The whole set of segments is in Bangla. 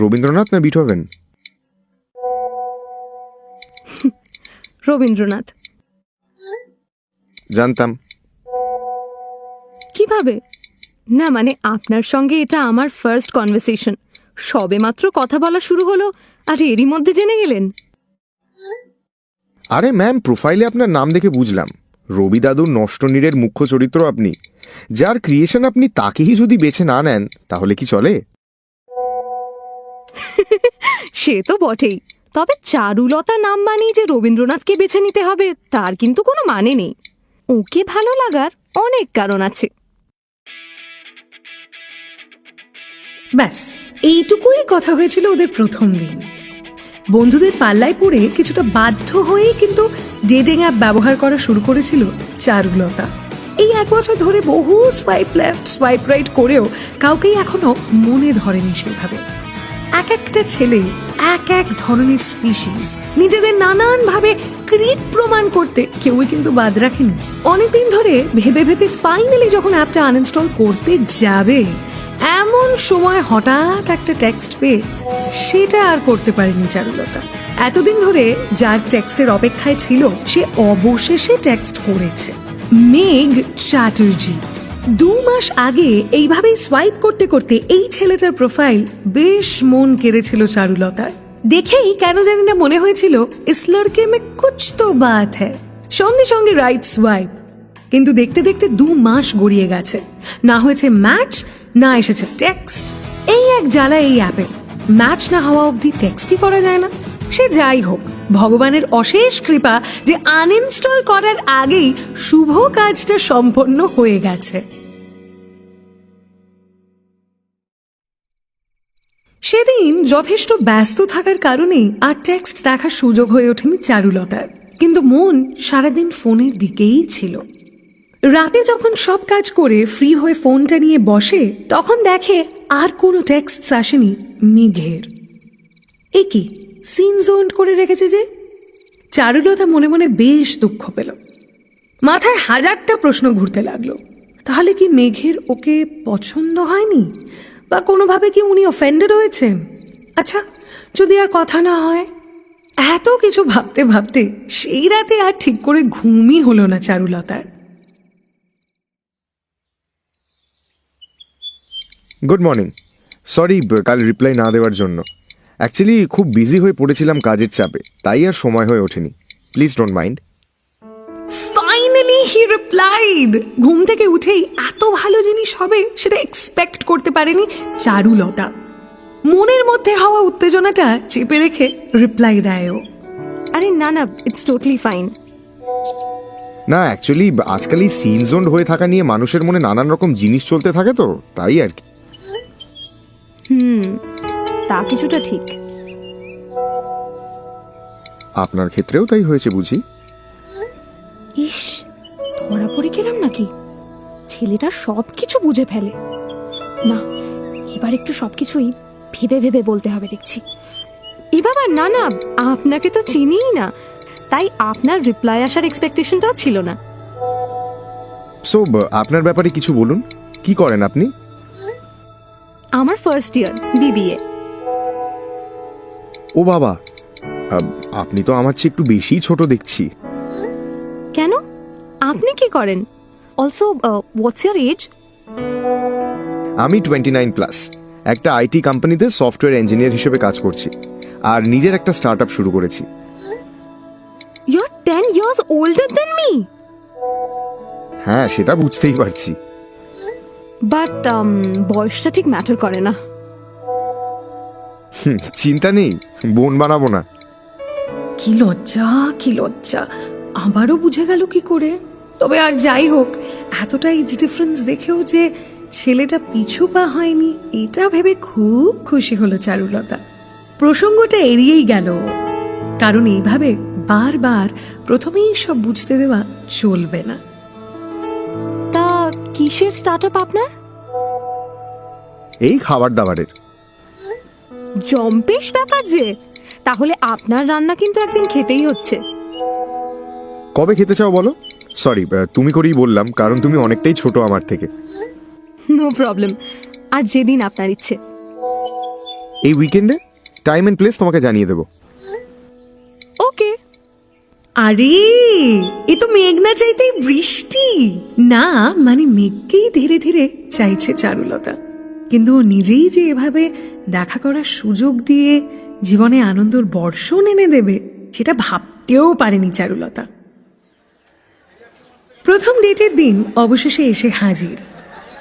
রবীন্দ্রনাথ না বিটহভেন রবীন্দ্রনাথ। জানতাম। কীভাবে? না মানে আপনার সঙ্গে এটা আমার ফার্স্ট কনভারসেশন সবে মাত্র কথা বলা শুরু হলো আর এরই মধ্যে জেনে গেলেন। আরে ম্যাম প্রোফাইলে আপনার নাম দেখে বুঝলাম। রবি দাদুর নষ্টনীরের মুখ্য চরিত্র আপনি। যার ক্রিয়েশন আপনি তাকেই যদি বেছে না নেন তাহলে কি চলে? সে তো বটেই। তবে চারুলতা নাম মানেই যে রবীন্দ্রনাথকে বেছে নিতে হবে, তার কিন্তু কোনো মানে নেই। ওকে ভালো লাগার অনেক কারণ আছে। ব্যাস, এইটুকুই কথা হয়েছিল ওদের প্রথম দিন। বন্ধুদের পাল্লায় পড়ে কিছুটা বাধ্য হয়েই কিন্তু ডেটিং অ্যাপ ব্যবহার করা শুরু করেছিল চারুলতা। এই এক বছর ধরে বহু সোয়াইপ লেফট সোয়াইপ রাইট করেও কাউকেই এখনও মনে ধরেনি সেভাবে। এক একটা ছেলে, এক এক ধরনের স্পিসিস নিজেদের নানান ভাবে কৃত প্রমাণ করতে কেউই কিন্তু বাদ রাখেনি। অনেকদিন ধরে ভেবে ভেবে ফাইনালি যখন অ্যাপটা আনইনস্টল করতে যাবে, এমন সময় হঠাৎ একটা টেক্সট পেয়ে সেটা আর করতে পারেনি চারুলতা। এতদিন ধরে যার টেক্সটের অপেক্ষায় ছিল, সে অবশেষে টেক্সট করেছে, মেঘ চ্যাটার্জি। দু মাস আগে এইভাবেই সোয়াইপ করতে করতে এই ছেলেটার প্রোফাইল বেশ মন কেড়েছিল চারুলতার। দেখেই কেন জানি না মনে হয়েছিল, ইস লড়কে মে কুছ তো বাত হ্যায়। সঙ্গে সঙ্গে রাইট সোয়াইপ কিন্তু দেখতে দেখতে দু মাস গড়িয়ে গেছে। না হয়েছে ম্যাচ না এসেছে টেক্সট এই এক জ্বালা এই অ্যাপে। ম্যাচ না হওয়া অবধি টেক্সটই করা যায় না। সে যাই হোক, ভগবানের অশেষ কৃপা যে আনইনস্টল করার আগেই শুভ কাজটা সম্পন্ন হয়ে গেছে। সেদিন যথেষ্ট ব্যস্ত থাকার কারণেই আর টেক্সট দেখার সুযোগ হয়ে ওঠেনি চারুলতার। কিন্তু মন সারাদিন ফোনের দিকেই ছিল। রাতে যখন সব কাজ করে ফ্রি হয়ে ফোনটা নিয়ে বসে, তখন দেখে আর কোনো টেক্সট আসেনি মেঘের। এ কি সিন জোন করে রেখেছে যে? চারুলতা মনে মনে বেশ দুঃখ পেল। মাথায় হাজারটা প্রশ্ন ঘুরতে লাগল। তাহলে কি মেঘের ওকে পছন্দ হয়নি? বা কোনোভাবে কি উনি অফেন্ডেড হয়েছেন? আচ্ছা যদি আর কথা না হয়? এত কিছু ভাবতে ভাবতে সেই রাতে আর ঠিক করে ঘুমই হলো না চারুলতার। গুড মর্নিং সরি কাল রিপ্লাই না দেওয়ার জন্য। অ্যাকচুয়ালি খুব বিজি হয়ে পড়েছিলাম কাজের চাপে তাই আর সময় হয়ে ওঠেনি। Please don't mind he replied ঘুম থেকে উঠেই এত ভালো জিনিস হবে সেটা এক্সপেক্ট করতে পারেনি চারুলতা। মনের মধ্যে হওয়া উত্তেজনাটা চেপে রেখে রিপ্লাই দেয় ও আরে না না ইটস টোটালি ফাইন না অ্যাকচুয়ালি আজকাল এই সিন জোন হয়ে থাকা নিয়ে মানুষের মনে নানান রকম জিনিস চলতে থাকে তো তাই আর কি। হুম তা কিছুটা ঠিক। আপনার ক্ষেত্রেও তাই হয়েছে বুঝি? ইস ধরা পড়ে গেলাম নাকি? ছেলেটা সব কিছু বুঝে ফেলে। না এবার একটু সবকিছুই ভেবে ভেবে বলতে হবে দেখছি। এ বাবা না না আপনাকে তো চিনিই না। তাই আপনার রিপ্লাই আসার এক্সপেকটেশনটাও ছিল না। সো আপনার ব্যাপারে কিছু বলুন। কি করেন আপনি? আমার ফার্স্ট ইয়ার বিবিএ ও বাবা আপনি তো আমার চেয়ে একটু বেশিই ছোট দেখছি। আপনি কি করেন? অলসো হোয়াটস ইয়ার এজ আমি টোয়েন্টি নাইন প্লাস একটা আইটি কোম্পানিতে সফটওয়্যার ইঞ্জিনিয়ার হিসেবে কাজ করছি। আর নিজের একটা স্টার্ট আপ শুরু করেছি। You are ten years older than me হ্যাঁ সেটা বুঝতেই পারছি। বাট um, বয়সটা ঠিক ম্যাটার করে না। হুম, চিন্তা নেই বোন বানাবো না। কি লজ্জা কি লজ্জা। আবারও বুঝে গেল কি করে? তবে আর যাই হোক এতটা এজ ডিফারেন্স দেখেও যে ছেলেটা পিছু পা হয়নি এটা ভেবে খুব খুশি হলো চারুলতা। প্রসঙ্গটা এড়িয়েই গেল। কারণ এইভাবে বারবার প্রথমেই সব বুঝতে দেওয়া চলবে না। তা কিসের স্টার্ট আপ আপনার? এই খাবার দাবারের জম্পেশ ব্যাপার যে তাহলে আপনার রান্না কিন্তু একদিন খেতেই হচ্ছে। কবে খেতে চাও বলো? সরি তুমি করেই বললাম কারণ তুমি অনেকটাই ছোট আমার থেকে। নো প্রবলেম আর যেদিন আপনার ইচ্ছে। এই উইকেন্ডে টাইম অ্যান্ড প্লেস তোমাকে জানিয়ে দেবো। ওকে আরে এ তো মেঘ না চাইতেই বৃষ্টি। না মানে মেঘকেই ধীরে ধীরে চাইছে চারুলতা। কিন্তু ও নিজেই যে এভাবে দেখা করার সুযোগ দিয়ে জীবনে আনন্দর বর্ষণ এনে দেবে সেটা ভাবতেও পারেনি চারুলতা। প্রথম ডেটের দিন অবশেষে এসে হাজির।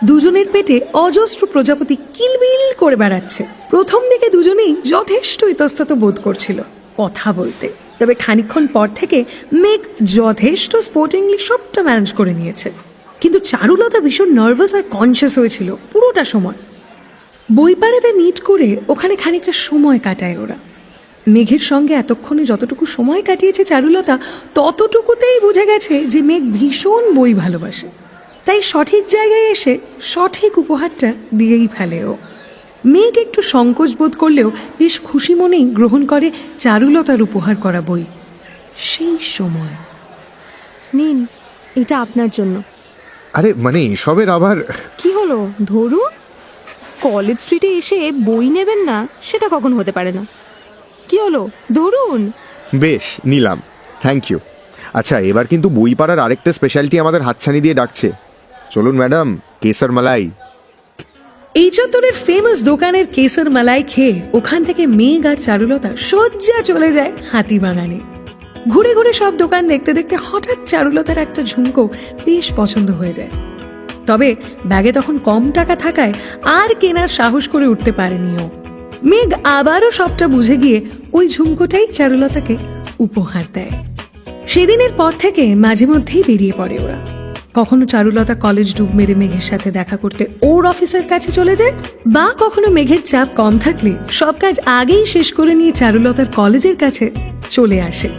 দুজনের পেটে অজস্র প্রজাপতি কিলবিল করে বেড়াচ্ছে। প্রথম দিকে দুজনেই যথেষ্ট ইতস্তত বোধ করছিল কথা বলতে। তবে খানিকক্ষণ পর থেকে মেঘ যথেষ্ট স্পোর্টিংলি সবটা ম্যানেজ করে নিয়েছে। কিন্তু চারুলতা ভীষণ নার্ভাস আর কনসিয়াস হয়েছিল পুরোটা সময়। বইপাড়াতে মিট করে ওখানে খানিকটা সময় কাটায় ওরা। মেঘের সঙ্গে এতক্ষণে যতটুকু সময় কাটিয়েছে চারুলতা ততটুকুতেই বুঝে গেছে যে মেঘ ভীষণ বই ভালোবাসে। তাই সঠিক জায়গায় এসে সঠিক উপহারটা দিয়েই ফেলে ও। মেঘ একটু সংকোচ বোধ করলেও বেশ খুশি মনেই গ্রহণ করে চারুলতার উপহার করা বই। সেই সময়। নিন এটা আপনার জন্য। আরে মানে এসবের আবার? কি হলো? ধরুন? কলেজ স্ট্রিটে এসে বই নেবেন না সেটা কখন হতে পারে না। কি হলো? ধরুন। বেশ নিলাম। থ্যাংক ইউ আচ্ছা এবার কিন্তু বই পাড়ার আরেকটা স্পেশালিটি আমাদের হাতছানি দিয়ে ডাকছে। চলুন ম্যাডাম কেসার মালাই। এই চত্বরের ফেমাস দোকানের কেসর মালাই খেয়ে ওখান থেকে মেঘ আর চারুলতা সজ্জা চলে যায় হাতিবাগানে ঘুরে ঘুরে সব দোকান দেখতে দেখতে হঠাৎ চারুলতার একটা ঝুমকো বেশ পছন্দ হয়ে যায়। তবে ব্যাগে তখন কম টাকা থাকায় আর কেনার সাহস করে উঠতে পারেনি ও। মেঘ আবারও সবটা বুঝে গিয়ে ওই ঝুমকোটাই চারুলতাকে উপহার দেয়। সেদিনের পর থেকে মাঝে মধ্যেই বেরিয়ে পড়ে ওরা। কখনো চারুলতা কলেজ ডুব মেরে মেঘের সাথে দেখা করতে ওর অফিসের কাছে চলে যায়, বা কখনো মেঘের চাপ কম থাকলে সব কাজ আগেই শেষ করে নিয়ে চারুলতার কলেজের কাছে চলে আসে।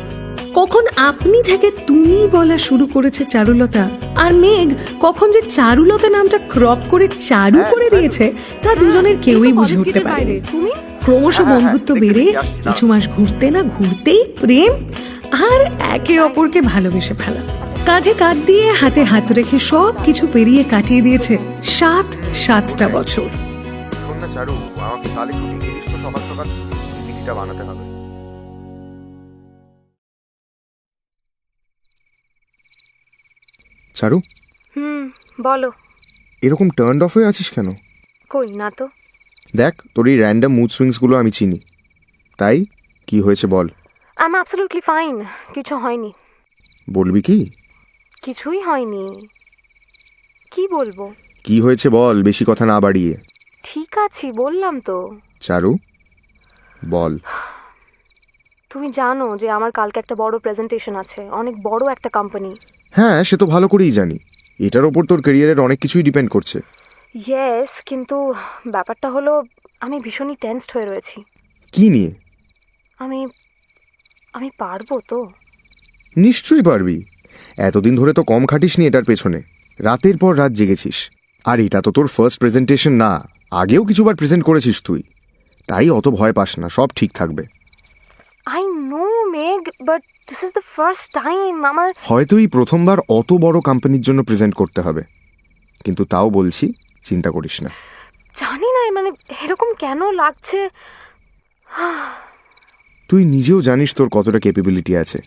কখন আপনি থেকে তুমি বলা শুরু করেছে চারুলতা? আর মেঘ কখন যে চারুলতা নামটা ক্রপ করে চারু করে দিয়েছে তা দুজনের কেউই বুঝে উঠতে পারে তুমি? ক্রমশ বন্ধুত্ব বেড়ে কিছু মাস ঘুরতে না ঘুরতেই প্রেম আর একে অপরকে ভালোবেসে ফেলা। কাঁধে কাঁধ দিয়ে হাতে হাত রেখে সব কিছু পেরিয়ে কাটিয়ে দিয়েছে সাত সাতটা বছর। শোন না চারু আমাকে তাহলে একটু তো সকাল বানাতে হবে। চারু? হুম বলো। এরকম টার্ন অফ হয়ে আছিস কেন? কই না তো। দেখ তোর এই র্যান্ডাম মুড সুইংসগুলো আমি চিনি। তাই কি হয়েছে বল। আই এম অ্যাবসলিউটলি ফাইন কিছু হয়নি। বলবি কি? কিছুই হয়নি। কি বলব? কি হয়েছে বল বেশি কথা না বাড়িয়ে। ঠিক আছি বললাম তো। চারু বল। তুমি জানো যে আমার কালকে একটা বড় প্রেজেন্টেশন আছে। অনেক বড় একটা কোম্পানি হ্যাঁ সে তো ভালো করেই জানি। এটার ওপর তোর ক্যারিয়ারের অনেক কিছুই ডিপেন্ড করছে। ইয়েস কিন্তু ব্যাপারটা হলো আমি ভীষণই টেন্সড হয়ে রয়েছি। কি নিয়ে? আমি আমি পারব তো। নিশ্চয়ই পারবি। এতদিন ধরে তো কম খাটিসনি এটার পেছনে। রাতের পর রাত জেগেছিস। আর এটা তো তোর ফার্স্ট প্রেজেন্টেশন না আগেও কিছুবার প্রেজেন্ট করেছিস তুই। তাই অত ভয় পাস না সব ঠিক থাকবে। I know Megh but this is the first time আমার হয়তো এই প্রথমবার অত বড় কোম্পানির জন্য প্রেজেন্ট করতে হবে। কিন্তু তাও বলছি চিন্তা করিস না। জানি না মানে এরকম কেন লাগছে? তুই নিজেও জানিস তোর কতটা ক্যাপেবিলিটি আছে।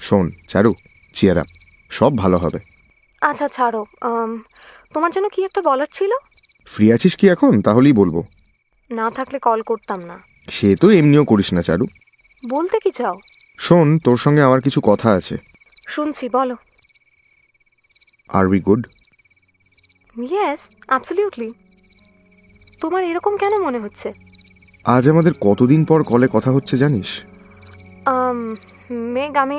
শোন চারু চিয়ার আপ সব ভালো হবে। আচ্ছা ছাড়ো তোমার জন্য কি একটা বলার ছিল? ফ্রি আছিস কি এখন? তাহলেই বলব। না থাকলে কল করতাম না। সে তো এমনিও করিস না চারু। বলতে কি চাও? শোন তোর সঙ্গে আমার কিছু কথা আছে। শুনছি বলো। আর উই গুড ইয়েস অ্যাবসলিউটলি তোমার এরকম কেন মনে হচ্ছে? আজ আমাদের কতদিন পর কলে কথা হচ্ছে জানিস? মেঘ আমি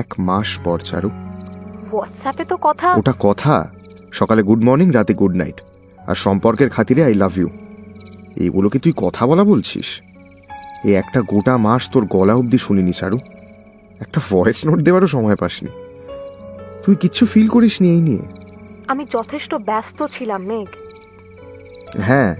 এক মাস পর চারু। হোয়াটসঅ্যাপে তো কথা। ওটা কথা? সকালে গুড মর্নিং রাতে গুড নাইট আর সম্পর্কের খাতিরে আই লাভ ইউ এইগুলোকে তুই কথা বলা বলছিস? এই একটা গোটা মাস তোর গলা অবধি শুনিনি চারু একটা ভয়েস নোট দেওয়ারও সময় পাসনি। তুই কিচ্ছু ফিল করিসনি এই নিয়ে? আমি যথেষ্ট ব্যস্ত ছিলাম মেঘ। হ্যাঁ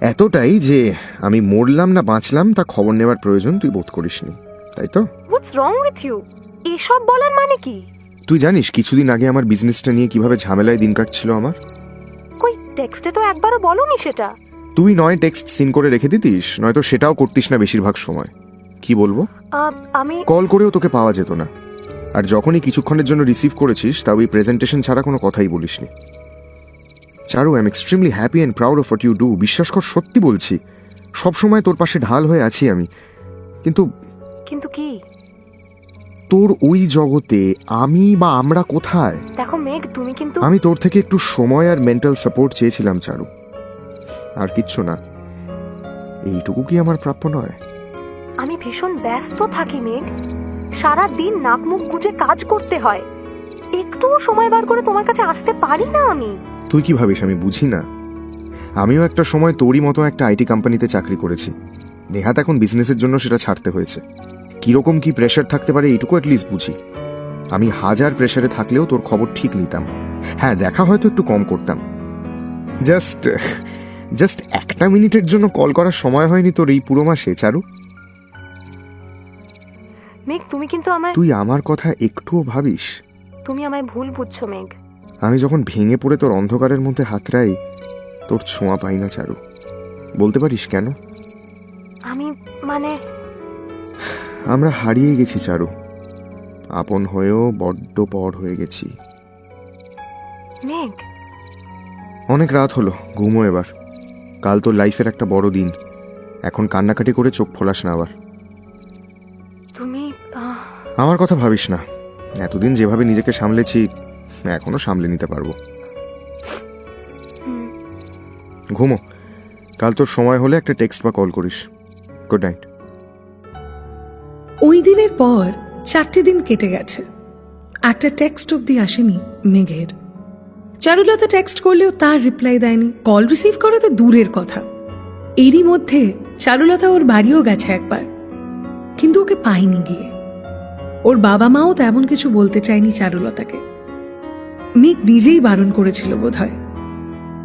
এতটাই যে আমি মরলাম না বাঁচলাম তা খবর নেওয়ার প্রয়োজন তুই বোধ করিসনি তাই তো? হোয়াটস রং উইথ ইউ এসব বলার মানে কি? তুই জানিস কিছুদিন আগে আমার বিজনেসটা নিয়ে কীভাবে ঝামেলায় দিন কাটছিল আমার? কই টেক্সটে তো একবারও বলনি সেটা। তুই নয় টেক্সট সিন করে রেখে দিতিস নয়তো সেটাও করতিস না বেশিরভাগ সময়। কি বলব? আমি কল করেও তোকে পাওয়া যেত না। আর যখনই কিছুক্ষণের জন্য রিসিভ করেছিস তাও এই প্রেজেন্টেশন ছাড়া কোনো কথাই বলিসনি। Charu I am extremely happy and proud of what you do বিশ্বাস কর সত্যি বলছি। সব সময় তোর পাশে ঢাল হয়ে আছি আমি। কিন্তু কিন্তু কি? তোর ওই জগতে আমি বা আমরা কোথায়? দেখো মেঘ তুমি কিন্তু আমি তোর থেকে একটু সময় আর মেন্টাল সাপোর্ট চেয়েছিলাম চারু। আর কিচ্ছু না। এইটুকু কি আমার প্রাপ্য নয়? আমি ভীষণ ব্যস্ত থাকি মেঘ। সারা দিন নাক মুখ গুজে কাজ করতে হয়। একটুও সময় বার করে তোমার কাছে আসতে পারি না আমি। তুই কি ভাবিস আমি বুঝি না? আমিও একটা সময় তোরই মতো একটা আইটি কোম্পানিতে চাকরি করেছি। নেহাত এখন বিজনেসের জন্য সেটা ছাড়তে হয়েছে। কীরকম কি প্রেশার থাকতে পারে এইটুকু অ্যাটলিস্ট বুঝি। আমি হাজার প্রেশারে থাকলেও তোর খবর ঠিক নিতাম। হ্যাঁ দেখা হয়তো একটু কম করতাম। জাস্ট জাস্ট একটা মিনিটের জন্য কল করার সময় হয়নি তোর এই পুরো মাসে চারু। মেঘ তুমি কিন্তু আমায় তুই আমার কথা একটুও ভাবিস? তুমি আমায় ভুল বুঝছ মেঘ। আমি যখন ভেঙে পড়ে তোর অন্ধকারের মধ্যে হাতড়াই তোর ছোঁয়া পাই না চারু। বলতে পারিস কেন? আমি মানে আমরা হারিয়ে গেছি চারু। আপন হয়েও বড্ড পর হয়ে গেছি। মেঘ। অনেক রাত হলো ঘুমো এবার। কাল তোর লাইফের একটা বড় দিন। এখন কান্নাকাটি করে চোখ ফোলাস না আবার। তুমি আমার কথা ভাবিস না। এতদিন যেভাবে নিজেকে সামলেছি এখনও সামলে নিতে পারব। ঘুমো। কাল তোর সময় হলে একটা টেক্সট বা কল করিস। গুড নাইট ওই দিনের পর চারটে দিন কেটে গেছে। একটা টেক্সট অব্দি আসেনি মেঘের। চারুলতা টেক্সট করলেও তার রিপ্লাই দেয়নি। কল রিসিভ করা তো দূরের কথা। এরই মধ্যে চারুলতা ওর বাড়িও গেছে একবার। কিন্তু ওকে পাইনি গিয়ে। ওর বাবা মাও তেমন কিছু বলতে চায়নি চারুলতাকে। মেঘ নিজেই বারণ করেছিল বোধহয়।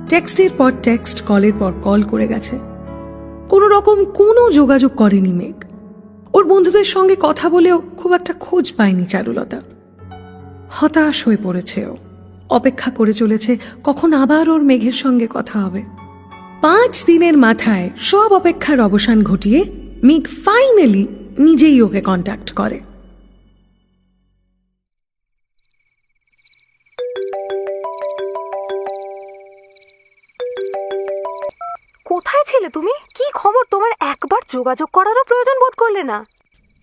টেক্সটের পর টেক্সট কলের পর কল করে গেছে। কোনো রকম কোনো যোগাযোগ করেনি মেঘ। ওর বন্ধুদের সঙ্গে কথা বলেও খুব একটা খোঁজ পায়নি চারুলতা। হতাশ হয়ে পড়েছে ও। অপেক্ষা করে চলেছে কখন আবার ওর মেঘের সঙ্গে কথা হবে। পাঁচ দিনের মাথায় সব অপেক্ষার অবসান ঘটিয়ে মেঘ ফাইনালি নিজেই ওকে কন্ট্যাক্ট করে। কোথায় ছিলে তুমি? কি খবর? তোমার একবার যোগাযোগ করারও প্রয়োজন বোধ করলে না।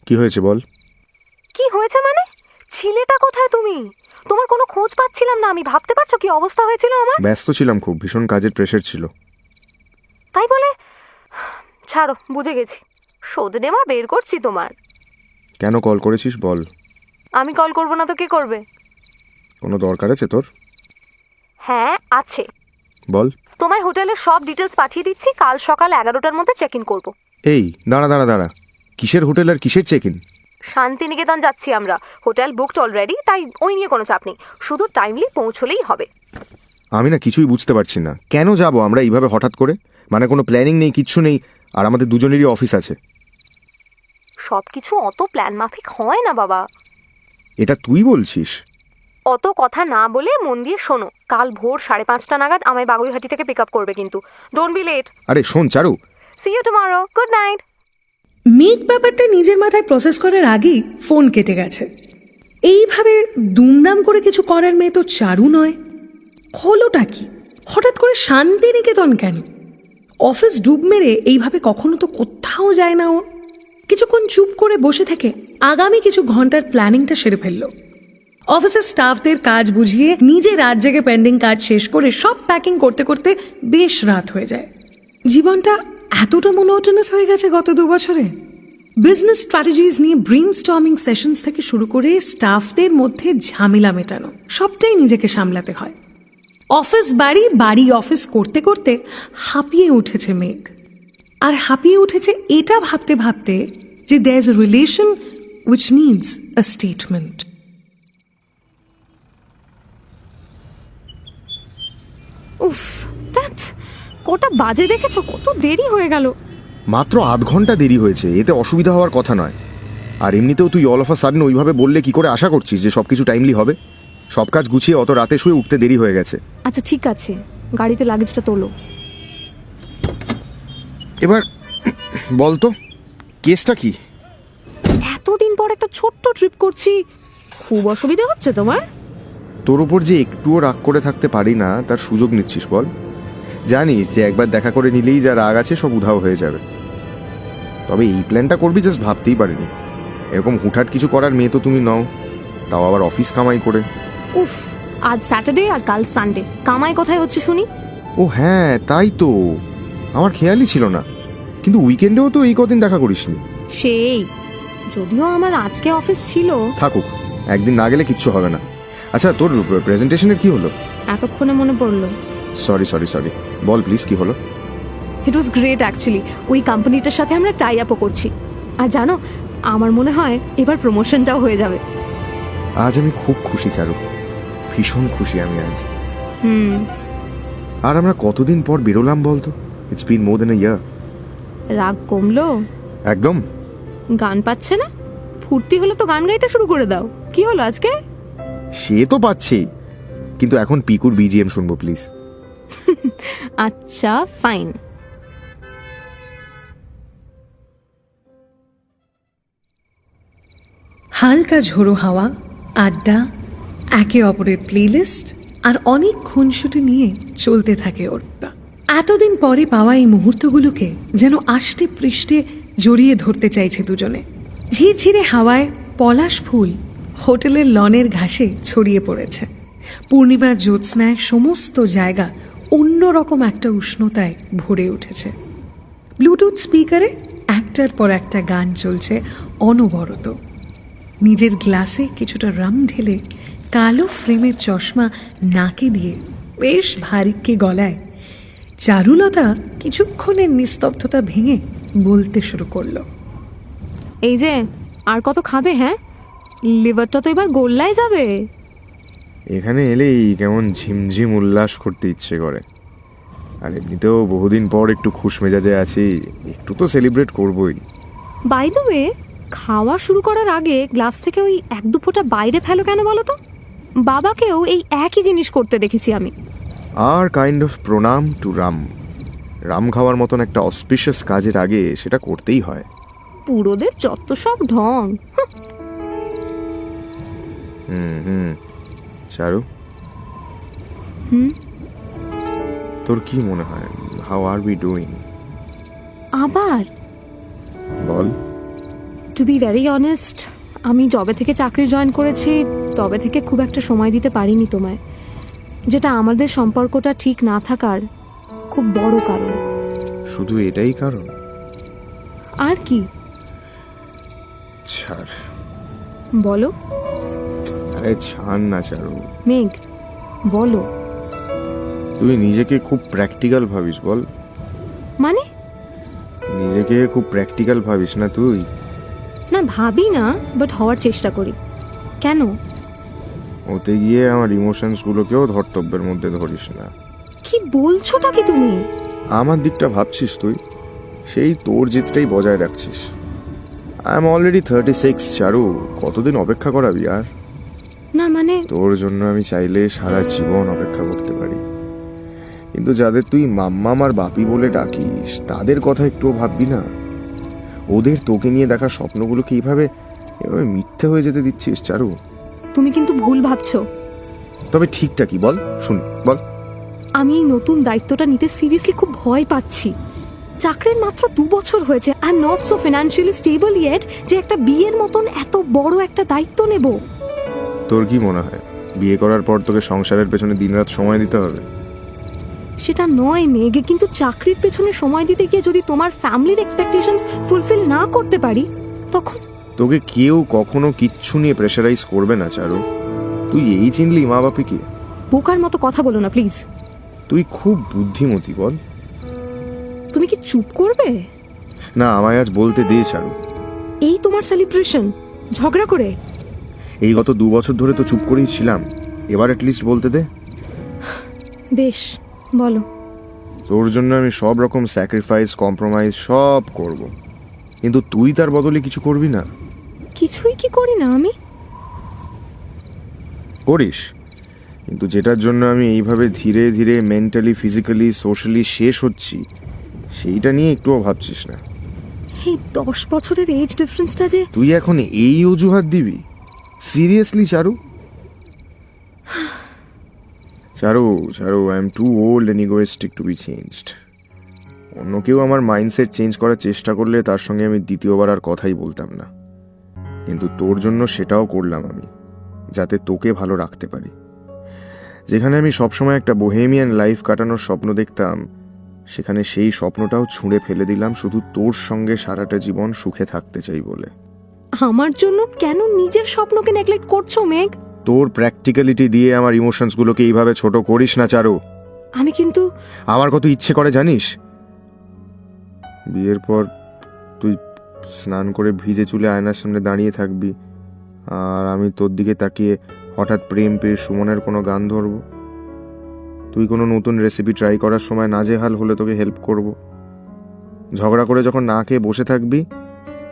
কি হয়েছে বল? কি হয়েছে মানে? ছেলেটা কোথায় তুমি? তোমার কোনো খোঁজ পাচ্ছিলাম না আমি ভাবতে পারছ কি অবস্থা হয়েছিল আমার? ব্যস্ত ছিলাম খুব ভীষণ কাজের প্রেশার ছিল। তাই বলে ছাড়ো বুঝে গেছি। শোধ নেওয়া বের করছি তোমার। কেন কল করেছিস বল। আমি কল করব না তো কে করবে? কোনো দরকার আছে তোর? হ্যাঁ আছে। বল। তোমায় হোটেলের সব ডিটেলস পাঠিয়ে দিচ্ছি কাল সকাল এগারোটার মধ্যে চেক ইন করব। এই দাঁড়া দাঁড়া দাঁড়া। কিসের হোটেল আর কিসের চেক ইন শান্তিনিকেতন যাচ্ছি আমরা। হোটেল বুকড অলরেডি তাই ওই নিয়ে কোনো চাপ নেই। শুধু টাইমলি পৌঁছলেই হবে। আমি না কিছুই বুঝতে পারছি না। কেন যাব আমরা এইভাবে হঠাৎ করে? মানে কোনো প্ল্যানিং নেই কিচ্ছু নেই আর আমাদের দুজনেরই অফিস আছে। সব কিছু অত প্ল্যান মাফিক হয় না বাবা। এটা তুই বলছিস? অত কথা না বলে মন দিয়ে শোনো। কাল ভোর সাড়ে পাঁচটা নাগাদ আমায় বাগুইহাটি থেকে পিক আপ করবে কিন্তু। ডোন্ট বি লেট আরে শোন Charu. See you tomorrow good night Megh ব্যাপারটা নিজের মাথায় প্রসেস করার আগেই ফোন কেটে গেছে। এইভাবে দুমদাম করে কিছু করার মেয়ে তো চারু নয়। হলোটা কি? হঠাৎ করে শান্তিনিকেতন কেন? অফিস ডুব মেরে এইভাবে কখনো তো কোথাও যায় না ও। কিছুক্ষণ চুপ করে বসে থেকে আগামী কিছু ঘণ্টার প্ল্যানিংটা সেরে ফেলল। অফিসের স্টাফদের কাজ বুঝিয়ে নিজে রাত জেগে পেন্ডিং কাজ শেষ করে সব প্যাকিং করতে করতে বেশ রাত হয়ে যায়। জীবনটা এতটা মনোটনাস হয়ে গেছে গত দু বছরে? বিজনেস স্ট্র্যাটেজিস নিয়ে ব্রেন স্টর্মিং সেশনস থেকে শুরু করে স্টাফদের মধ্যে ঝামেলা মেটানো, সবটাই নিজেকে সামলাতে হয়। অফিস বাড়ি বাড়ি অফিস করতে করতে হাঁপিয়ে উঠেছে মেঘ। আর হাঁপিয়ে উঠেছে এটা ভাবতে ভাবতে যে there is relation which needs a statement উফ দ্যাট কটা বাজে দেখেছ? কত দেরি হয়ে গেল। মাত্র আধ ঘণ্টা দেরি হয়েছে এতে অসুবিধা হওয়ার কথা নয়। আর এমনিতেও তুই অল অফ আ সাডেন ওইভাবে বললে কি করে আশা করছিস যে সব কিছু টাইমলি হবে? সব কাজ গুছিয়ে অত রাতে শুয়ে উঠতে দেরি হয়ে গেছে। আচ্ছা ঠিক আছে। গাড়িতে লাগেজটা তোলো। এবার বল তো কেসটা কি? এতদিন পর একটা ছোট্ট ট্রিপ করছি। খুব অসুবিধা হচ্ছে তোমার? তোর উপর যে একটুও রাগ করে থাকতে পারি না তার সুযোগ নিচ্ছিস বল। জানিস যে একবার দেখা করে নিলেই যা রাগ আছে সব উধাও হয়ে যাবে। তবে এই প্ল্যানটা করবি জাস্ট ভাবতেই পারিনি। এরকম হুটহাট কিছু করার মেয়ে তো তুমি নও তাও আবার অফিস কামাই করে। উফ আজ স্যাটারডে আর কাল সানডে কামাই কোথায় হচ্ছে শুনি? ও হ্যাঁ তাই তো। আমার খেয়ালই ছিল না। কিন্তু উইকেন্ডেও তো এই কদিন দেখা করিসনি। সেই। যদিও আমার আজকে অফিস ছিল। থাকুক একদিন না গেলে কিচ্ছু হবে না। আচ্ছা তোর প্রেজেন্টেশনের কি হলো? এতক্ষণে মনে পড়ল। সরি সরি সরি বল প্লিজ কি হলো? ইট ওয়াজ গ্রেট অ্যাকচুয়ালি ওই কোম্পানিটার সাথে আমরা টাই আপও করছি। আর জানো আমার মনে হয় এবার প্রমোশনটাও হয়ে যাবে। আজ আমি খুব খুশি চারু। ভীষণ খুশি আমি আজ। হুম। আর আমরা কতদিন পর বেরোলাম বলতো? ইটস বিন মোর দেন ইয়ার রাগ কমলো? একদম। গান পাচ্ছে না? ফুর্তি হলো তো গান গাইতে শুরু করে দাও। কি হলো আজকে? সে তো পাচ্ছি। কিন্তু এখন পিকুর বিজিএম শুনব প্লিজ আচ্ছা ফাইন হালকা ঝোড়ো হাওয়া, আড্ডা, একে অপরের প্লেলিস্ট আর অনেক খুনসুটি নিয়ে চলতে থাকে ওরটা। এতদিন পরে পাওয়া এই মুহূর্তগুলোকে যেন আষ্টে পৃষ্ঠে জড়িয়ে ধরতে চাইছে দুজনে। ঝিরঝিরে হাওয়ায় পলাশ ফুল হোটেলের লনের ঘাসে ছড়িয়ে পড়েছে। পূর্ণিমার জ্যোৎস্নায় সমস্ত জায়গা অন্যরকম একটা উষ্ণতায় ভরে উঠেছে। ব্লুটুথ স্পিকারে একটার পর একটা গান চলছে অনবরত। নিজের গ্লাসে কিছুটা রাম ঢেলে কালো ফ্রেমের চশমা নাকে দিয়ে বেশ ভারিক্কে গলায় চারুলতা কিছুক্ষণের নিস্তব্ধতা ভেঙে বলতে শুরু করল। এই যে, আর কত খাবে হ্যাঁ? লিভারটা তো এবার গোল্লায় যাবে। এখানে এলেই কেমন ঝিমঝিম উল্লাস করতে ইচ্ছে করে। আর এমনিতেও বহুদিন পর একটু খুশ মেজাজে আছি একটু তো সেলিব্রেট করবই। বাই দ্য ওয়ে খাওয়া শুরু করার আগে গ্লাস থেকে ওই এক দু ফোঁটা বাইরে ফেলো কেন বলো তো? বাবাকেও এই একই জিনিস করতে দেখেছি আমি। আর কাইন্ড অফ প্রণাম টু রাম। রাম খাওয়ার মতন একটা অসপিশিয়াস কাজের আগে সেটা করতেই হয়। পুরোদের যত সব ঢং। হুম হুম। চারু? হুম? তোর কি মনে হয়? হাউ আর বি ডুইং আবার? বল। টু বি ভেরি অনেস্ট আমি যবে থেকে চাকরি জয়েন করেছি তবে থেকে খুব একটা সময় দিতে পারিনি তোমায়। যেটা আমাদের সম্পর্কটা ঠিক না থাকার খুব বড় কারণ। শুধু এটাই কারণ? আর কি? ছাড়। বলো। আরে ছাড় না চারু। মেঘ বলো। তুই নিজেকে খুব প্র্যাকটিক্যাল ভাবিস বল। মানে? নিজেকে খুব প্র্যাকটিক্যাল ভাবিস না তুই? না ভাবি না বাট হওয়ার চেষ্টা করি। কেন? ওতে গিয়ে আমার ইমোশনসগুলোকেও ধর্তব্যের মধ্যে ধরিস না। কি বলছোটা কি তুমি? আমার দিকটা ভাবছিস তুই? সেই তোর জিতটাই বজায় রাখছিস। I am already thirty six Charu. কতদিন অপেক্ষা করাবি আর? না মানে তোর জন্য আমি চাইলে সারা জীবন অপেক্ষা করতে পারি। কিন্তু যাদের তুই মাম্মাম আর বাপি বলে ডাকিস তাদের কথা একটুও ভাববি না। ওদের তোকে নিয়ে দেখা স্বপ্নগুলোকে এইভাবে এভাবে মিথ্যে হয়ে যেতে দিচ্ছিস চারু? তুমি কিন্তু ভুল ভাবছ। তবে ঠিকটা কি বল? শুন বল। আমি এই নতুন দায়িত্বটা নিতে সিরিয়াসলি খুব ভয় পাচ্ছি। চাকরির মাত্র দু বছর হয়েছে I am not so financially stable yet যে একটা বিয়ের মতন এত বড় একটা দায়িত্ব নেব। তোর কি মনে হয়? বিয়ে করার পর তোকে সংসারের পেছনে দিনরাত সময় দিতে হবে? সেটা নয় মেঘে কিন্তু চাকরির পেছনে সময় দিতে গিয়ে যদি তোমার ফ্যামিলির এক্সপেকটেশনস ফুলফিল না করতে পারি তখন? তোকে কেউ কখনো কিচ্ছু নিয়ে প্রেশারাইজ করবে না চারু। তুই এই চিনলি মা বাপিকে বোকার মতো কথা বলো না প্লিজ তুই খুব বুদ্ধিমতী বল। তুমি কি চুপ করবে? না আমায় আজ বলতে দে চারু। এই তোমার সেলিব্রেশন ঝগড়া করে? এই গত দু বছর ধরে তো চুপ করেই ছিলাম। এবার লিস্ট বলতে দে। বেশ বলো। তোর জন্য আমি সব রকম স্যাক্রিফাইস কম্প্রোমাইজ সব করব। কিন্তু তুই তার বদলে কিছু করবি না। কিছুই কি করি না আমি? করিস। কিন্তু যেটার জন্য আমি এইভাবে ধীরে ধীরে মেন্টালি ফিজিক্যালি সোশ্যালি শেষ হচ্ছি সেইটা নিয়ে একটুও ভাবছিস না। এই দশ বছরের এজ ডিফারেন্সটা যে তুই এখন এই অজুহাত দিবি? Seriously Charu Charu Charu I am too old and egoistic to be changed অন্য কেউ আমার মাইন্ডসেট চেঞ্জ করার চেষ্টা করলে তার সঙ্গে আমি দ্বিতীয়বার আর কথাই বলতাম না। কিন্তু তোর জন্য সেটাও করলাম আমি, যাতে তোকে ভালো রাখতে পারি। যেখানে আমি সবসময় একটা বোহেমিয়ান লাইফ কাটানোর স্বপ্ন দেখতাম, সেখানে সেই স্বপ্নটাও ছুঁড়ে ফেলে দিলাম শুধু তোর সঙ্গে সারাটা জীবন সুখে থাকতে চাই বলে। আমার জন্য কেন নিজের স্বপ্নকে নেগলেক্ট করছ মেঘ? তোর প্র্যাকটিক্যালিটি দিয়ে আমার ইমোশনসগুলোকে এইভাবে ছোট করিস না চারু। আমি কিন্তু আমার কত ইচ্ছে করে জানিস? বিয়ের পর তুই স্নান করে ভিজে চুলে আয়নার সামনে দাঁড়িয়ে থাকবি আর আমি তোর দিকে তাকিয়ে হঠাৎ প্রেম পেয়ে সুমনের কোনো গান ধরবো। তুই কোনো নতুন রেসিপি ট্রাই করার সময় নাজেহাল হলে তোকে হেল্প করব। ঝগড়া করে যখন না খেয়ে বসে থাকবি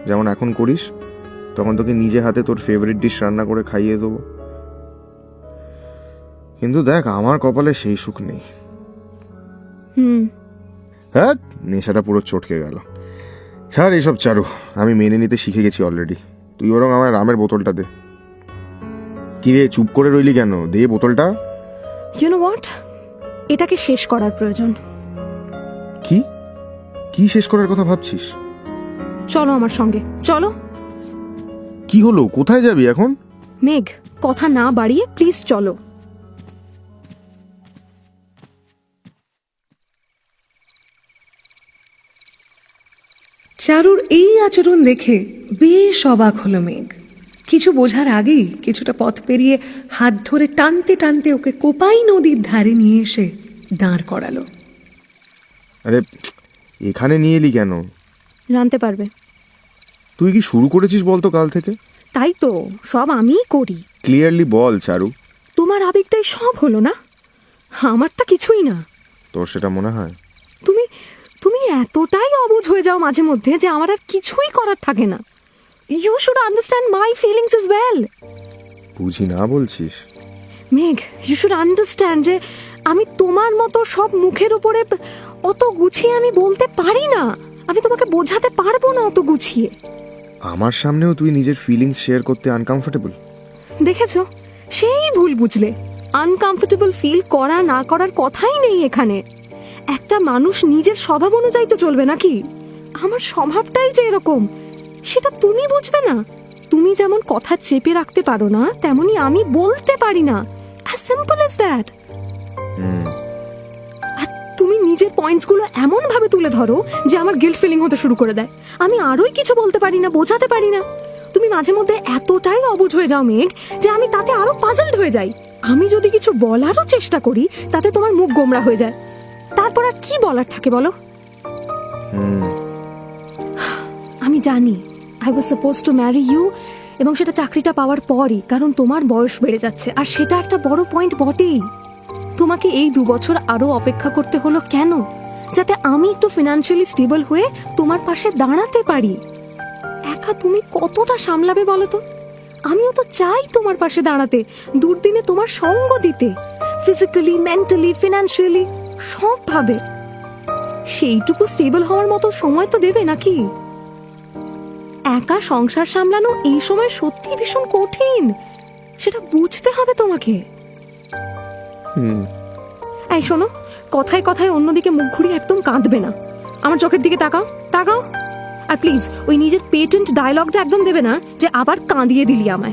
যেমন এখন করিস তখন তোকে নিজে হাতে তোর ফেভারিট ডিশ রান্না করে খাইয়ে দেবো। কিন্তু দেখ আমার কপালে সেই সুখ নেই। হুম। হ্যাঁ নেশাটা পুরো চটকে গেল। ছাড় এইসব চারু আমি মেনে নিতে শিখে গেছি অলরেডি তুই বরং আমার রামের বোতলটা দে। কি রে চুপ করে রইলি কেন? দে বোতলটা। ইউ নো হোয়াট এটাকে শেষ করার প্রয়োজন। কি? কি শেষ করার কথা ভাবছিস? চলো আমার সঙ্গে। চলো। কি হলো? কোথায় যাবি এখন? মেঘ কথা না বাড়িয়ে প্লিজ চলো। চারুর এই আচরণ দেখে বেশ অবাক হলো মেঘ। কিছু বোঝার আগেই কিছুটা পথ পেরিয়ে হাত ধরে টানতে টানতে ওকে কোপাই নদীর ধারে নিয়ে এসে দাঁড় করালো। আরে এখানে নিয়ে এলি কেন? জানতে পারবে। তুই কি শুরু করেছিস বলতো কাল থেকে? তাই তো সব আমিই করি। ক্লিয়ারলি বল চারু। তোমার আবেগটাই সব হলো না? আমারটা কিছুই না। তোর সেটা মনে হয়? তুমি তুমি এতটাই অবুঝ হয়ে যাও মাঝে মধ্যে যে আমার আর কিছুই করার থাকে না। You should understand my feelings is well বুঝি না বলছিস? মেঘ ইউ শুড আন্ডারস্ট্যান্ড যে আমি তোমার মতো সব মুখের উপরে অত গুছিয়ে আমি বলতে পারি না। আমি তোমাকে বোঝাতে পারব না অত গুছিয়ে। আমার সামনেও তুই নিজের ফিলিংস শেয়ার করতে আনকমফোর্টেবল দেখেছ? সেই ভুল বুঝলে। আনকমফোর্টেবল ফিল করা না করার কথাই নেই এখানে। একটা মানুষ নিজের স্বভাব অনুযায়ী তো চলবে নাকি? আমার স্বভাবটাই যে এরকম সেটা তুমি বুঝবে না। তুমি যেমন কথা চেপে রাখতে পারো না তেমনি আমি বলতে পারি না। As simple as that hmm. নিজের পয়েন্টসগুলো এমনভাবে তুলে ধরো যে আমার গিল্ট ফিলিং হতে শুরু করে দেয়। আমি আরোই কিছু বলতে পারি না বোঝাতে পারি না। তুমি মাঝে মধ্যে এতটাই অবুঝ হয়ে যাও মেঘ যে আমি তাতে আরও পাজলড হয়ে যাই। আমি যদি কিছু বলারও চেষ্টা করি তাতে তোমার মুখ গোমরা হয়ে যায়। তারপর আর কি বলার থাকে বলো? আমি জানি I was suppose to marry you এবং সেটা চাকরিটা পাওয়ার পরই কারণ তোমার বয়স বেড়ে যাচ্ছে আর সেটা একটা বড় পয়েন্ট বটেই। তোমাকে এই দু বছর আরও অপেক্ষা করতে হলো কেন? যাতে আমি একটু ফিনান্সিয়ালি স্টেবল হয়ে তোমার পাশে দাঁড়াতে পারি। একা তুমি কতটা সামলাবে বলো তো? আমিও তো চাই তোমার পাশে দাঁড়াতে, দুর্দিনে তোমার সঙ্গ দিতে। ফিজিক্যালি মেন্টালি ফিনান্সিয়ালি সবভাবে সেইটুকু স্টেবল হওয়ার মতো সময় তো দেবে নাকি? একা সংসার সামলানো এই সময় সত্যি ভীষণ কঠিন। সেটা বুঝতে হবে তোমাকে। হুম। এই শোনো কথায় কথায় অন্যদিকে মুখ ঘুরিয়ে একদম কাঁদবে না। আমার চোখের দিকে তাকাও তাকাও। আর প্লিজ ওই নিজের পেটেন্ট ডায়লগটা একদম দেবে না যে আবার কাঁদিয়ে দিলি আমায়।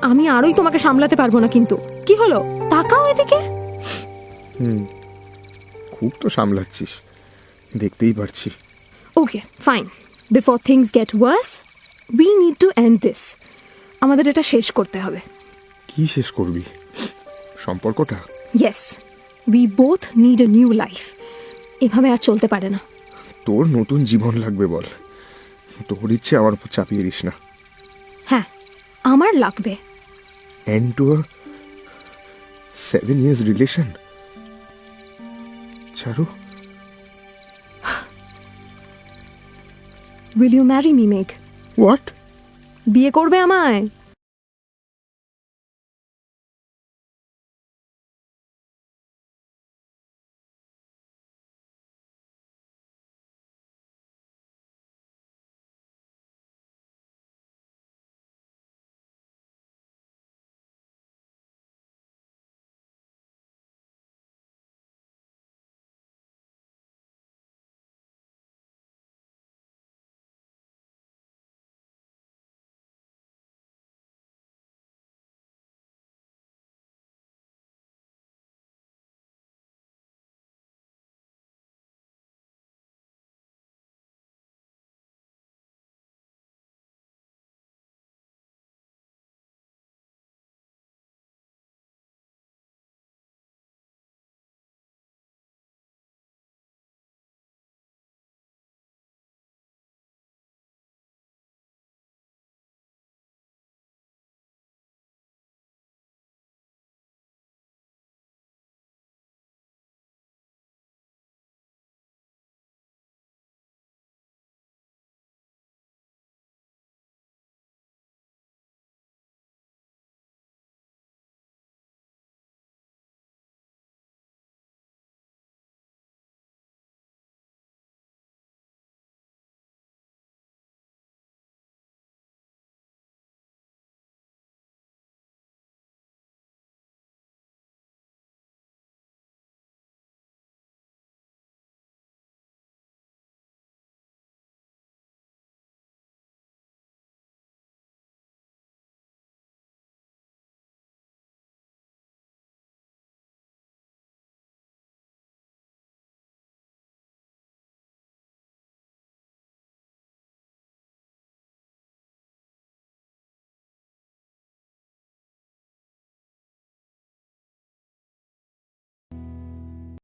আমি আরোই তোমাকে সামলাতে পারব না কিন্তু। কি হলো? তাকাও এদিকে। হুম খুব তো সামলাচ্ছিস। দেখতেই পারছি। Okay fine before things get worse we need to end this আমাদের এটা শেষ করতে হবে। কি শেষ করবি? সম্পর্কটা? Yes we both need a new life এভাবে আর চলতে পারে না। তোর নতুন জীবন লাগবে বল। তোর ইচ্ছে আমার উপর চাপিয়ে দিস না। হ্যাঁ আমার লাগবে। And two seven years relation Charu will you marry me Megh what বিয়ে করবে আমায়?